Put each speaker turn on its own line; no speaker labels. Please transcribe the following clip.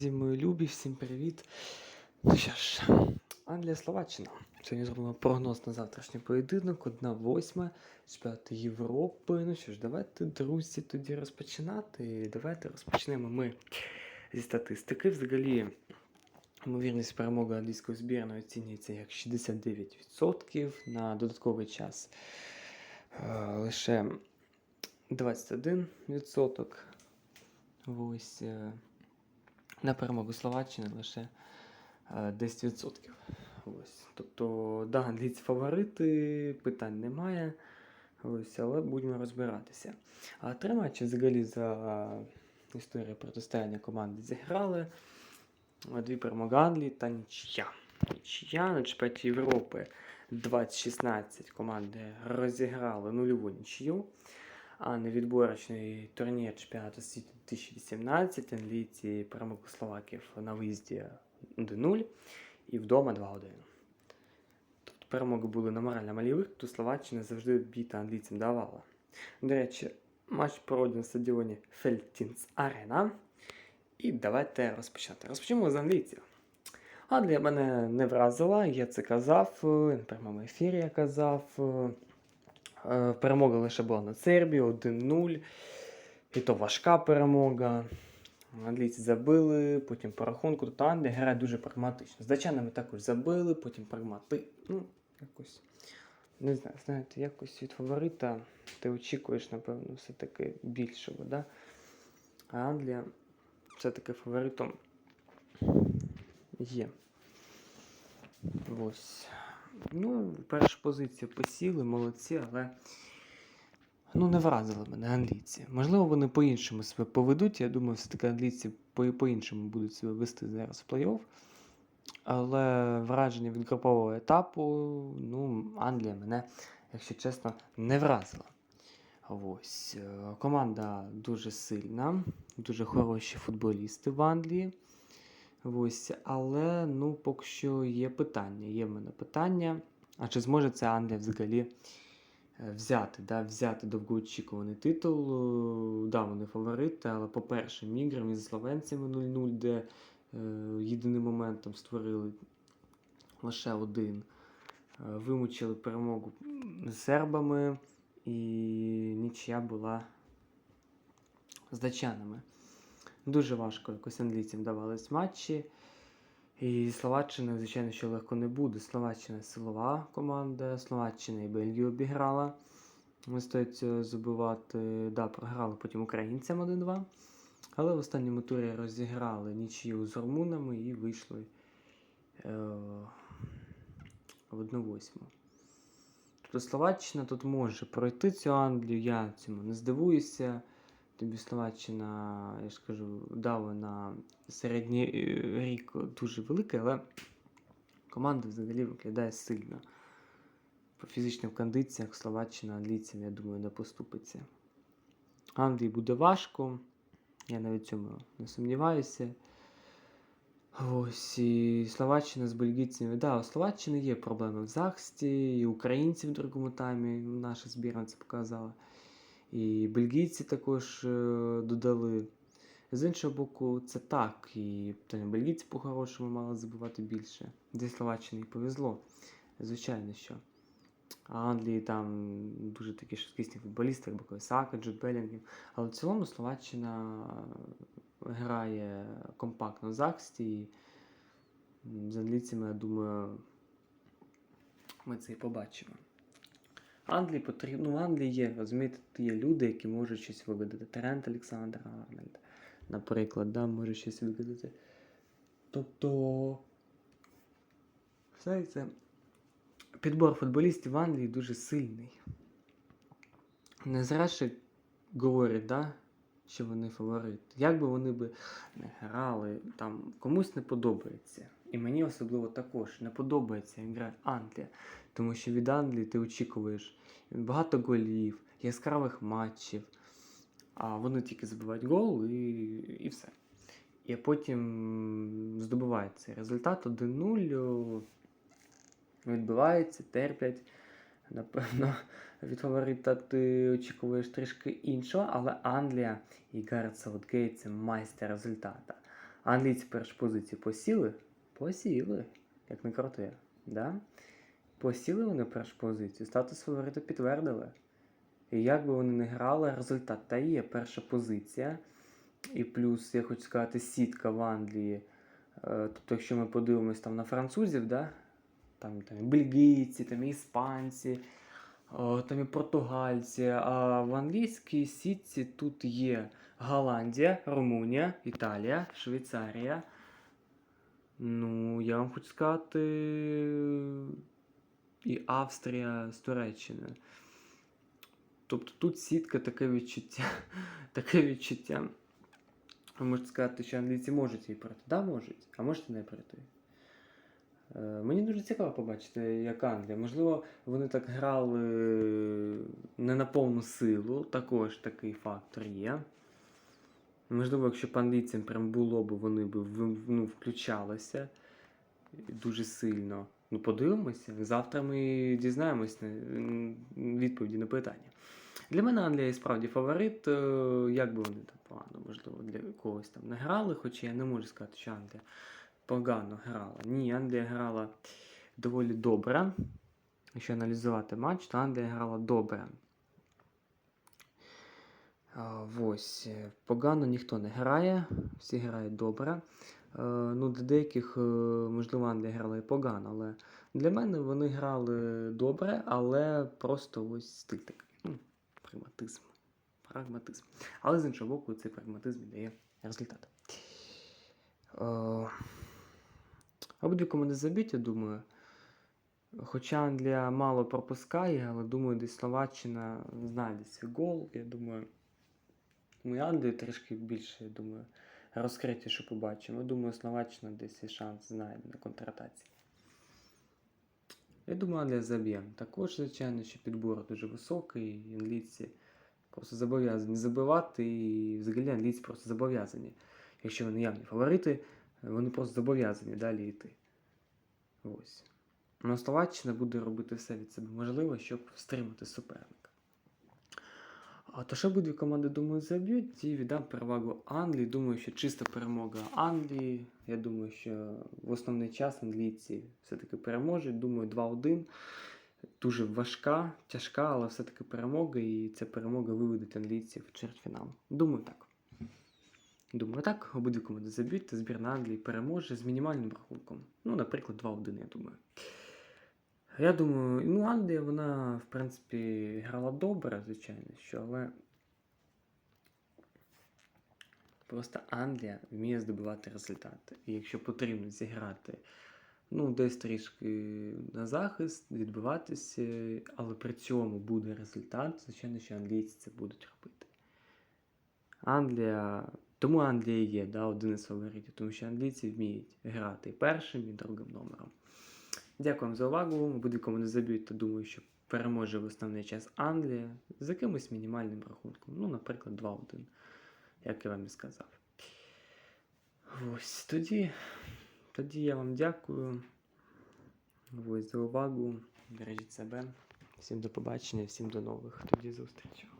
Мої любі, всім привіт. Ну що ж, Англія Словаччина. Сьогодні зробимо прогноз на завтрашній поєдинок. Одна восьма чемпіонату Європи. Ну що ж, давайте, друзі, тоді розпочинати. Давайте розпочнемо ми зі статистики. Взагалі, ймовірність перемоги англійської збірної оцінюється як 69% на додатковий час. е, Лише 21%. Ось. Е, на перемогу Словаччини лише е, 10%. Ось. Тобто, да, англійці фаворити, питань немає. Ось, але будемо розбиратися. А три матчі взагалі за історію протистояння команди зіграли. Е, Дві перемоги Англії та нічия. Нічия на чемпіонаті Європи 2016 команди розіграли нульову нічию. А на відборочний турнір чемпіонату світу 2018 англійці перемогли словаків на виїзді 1-0 і вдома 2-1. Тобто перемоги були на морально-малівих, то Словаччина завжди біта англійцям давала. До речі, матч проводив на стадіоні Фельтінс Арена. І давайте розпочати. Розпочнемо з англійців. Англія мене не вразила, я це казав, е, на прямому ефірі я казав. Е, Перемога лише була над Сербією 1-0. І то важка перемога. Англійці забили, потім по рахунку. Тобто Англія грає дуже прагматично. З датчанами також забили, потім прагмати. Ну, якось. Не знаю, знаєте, якось від фаворита ти очікуєш, напевно, все-таки більшого, да? А Англія все-таки фаворитом є. Ось. Ну, першу позицію посіли, молодці, але ну, не вразили мене англійці. Можливо, вони по-іншому себе поведуть. Я думаю, все-таки англійці по- по-іншому будуть себе вести зараз в плей-офф. Але враження від групового етапу, ну, Англія мене, якщо чесно, не вразила. Ось. е, Команда дуже сильна, дуже хороші футболісти в Англії. Ось, але ну, поки що є питання. Є в мене питання. А чи зможе це Англія взагалі е, взяти, да, взяти довгоочікуваний титул? Е, Да, вони фаворити, але по першим іграм із словенцями 0-0, де е, єдиним моментом створили лише один. Е, Вимучили перемогу з сербами, і нічия була з датчанами. Дуже важко якось англійцям давались матчі. І Словаччина, звичайно, що легко не буде. Словаччина силова команда, Словаччина і Бельгію обіграла. Не стоїть цього забувати. Да, програли потім українцям 1-2. Але в останньому турі розіграли нічию з румунами і вийшли е- в 1-8. Тобто Словаччина тут може пройти цю Англію, я цьому не здивуюся. Тобі Словаччина, я ж кажу, дала на середній рік дуже великий, але команда взагалі виглядає сильно. По фізичним кондиціях Словаччина англійцям, я думаю, не поступиться. Англії буде важко, я навіть цьому не сумніваюся. Ось і Словаччина з бельгійцями. Да, у Словаччини є проблеми в захисті, і українці в другому таймі. Наша збірна це показала. І бельгійці також е, додали. З іншого боку, це так. І бельгійці по-хорошому мали забувати більше. Зі Словаччини повезло. Звичайно, що. А Англії там дуже такі швидкісні футболісти, як Бакові Сака, Джуд Белінгем. Але в цілому Словаччина грає компактно в захисті. І з англійцями, я думаю, ми це і побачимо. Англії потрібно. Ну, в Англії є, розумієте, є люди, які можуть щось вигадати. Тарент Олександр Арнольд, наприклад, да, може щось вигадати. Тобто, знаєте, підбор футболістів в Англії дуже сильний. Не ще говорять, да, що вони фаворити. Як би вони би не грали, там комусь не подобається. І мені особливо також не подобається, як грає Англія. Тому що від Англії ти очікуєш багато голів, яскравих матчів, а вони тільки забивають гол і, і все. І потім здобувають цей результат 1-0, відбиваються, терплять. Напевно, від фаворита ти очікуєш трішки іншого, але Англія і Гаррет Саутгейт це майстер результата. Англійці першу позицію посіли? Посіли, як не крути. Да? Посіли вони першу позицію, статус фаворита підтвердили. І як би вони не грали, результат та є перша позиція. І плюс, я хочу сказати, сітка в Англії. Е, Тобто, якщо ми подивимось там на французів, да? Там, там і бельгійці, там іспанці, там і португальці. А в англійській сітці тут є Голландія, Румунія, Італія, Швейцарія. Ну, я вам хочу сказати, і Австрія з Туреччиною. Тобто тут сітка таке відчуття, таке відчуття. Ви можете сказати, що англійці можуть її пройти. Так, да, можуть, а можете не пройти. Е, Мені дуже цікаво побачити, як Англія. Можливо, вони так грали не на повну силу, також такий фактор є. Можливо, якщо б англійцям прям було б, вони б ну, включалися дуже сильно. Ну, подивимося. Завтра ми дізнаємось відповіді на питання. Для мене Англія і справді фаворит. е, Як би вони там погано, можливо, для когось там не грали, хоча я не можу сказати, що Англія погано грала. Ні, Англія грала доволі добре. Якщо аналізувати матч, то Англія грала добре. Ось, е, погано ніхто не грає, всі грають добре. Е, Ну, для деяких, е, можливо, Англія грала і погано, але для мене вони грали добре, але просто ось стиль такий. Ну, прагматизм. Прагматизм. Але з іншого боку, цей прагматизм дає результат. Обидві команди заб'ють, я думаю. Хоча Англія мало пропускає, але думаю, десь Словаччина знайде свій гол. Я думаю, ми Англію трішки більше, я думаю, розкритіше побачимо. Думаю, Словаччина десь і шанс знайде на контратації. Я думаю, Англія заб'є. Також, звичайно, що підбор дуже високий, і англійці просто зобов'язані забивати, і взагалі англійці просто зобов'язані. Якщо вони явні фаворити, вони просто зобов'язані далі йти. Ось. Ну, Словаччина буде робити все від себе можливе, щоб стримати суперника. А то що обидві команди, думаю, заб'ють і віддам перевагу Англії. Думаю, що чиста перемога Англії. Я думаю, що в основний час англійці все-таки переможуть. Думаю, 2-1. Дуже важка, тяжка, але все-таки перемога, і ця перемога виведуть англійців в чвертьфінал. Думаю, так. Думаю, так, обидві команди заб'ють, та збірна Англії переможе з мінімальним рахунком. Ну, наприклад, 2-1, я думаю. Я думаю, ну, Англія, вона, в принципі, грала добре, звичайно, що, але. Просто Англія вміє здобувати результати. І якщо потрібно зіграти, ну, десь трішки на захист, відбиватися, але при цьому буде результат, звичайно, що англійці це будуть робити. Англія. Тому Англія є да, один із фаворитів, тому що англійці вміють грати першим, і другим номером. Дякую вам за увагу. Обидві команди заб'ють, то думаю, що переможе в основний час Англія з якимось мінімальним рахунком. Ну, наприклад, 2-1, як я вам і сказав. Ось тоді, тоді я вам дякую ось, за увагу. Бережіть себе. Всім до побачення, всім до нових тоді зустрічей.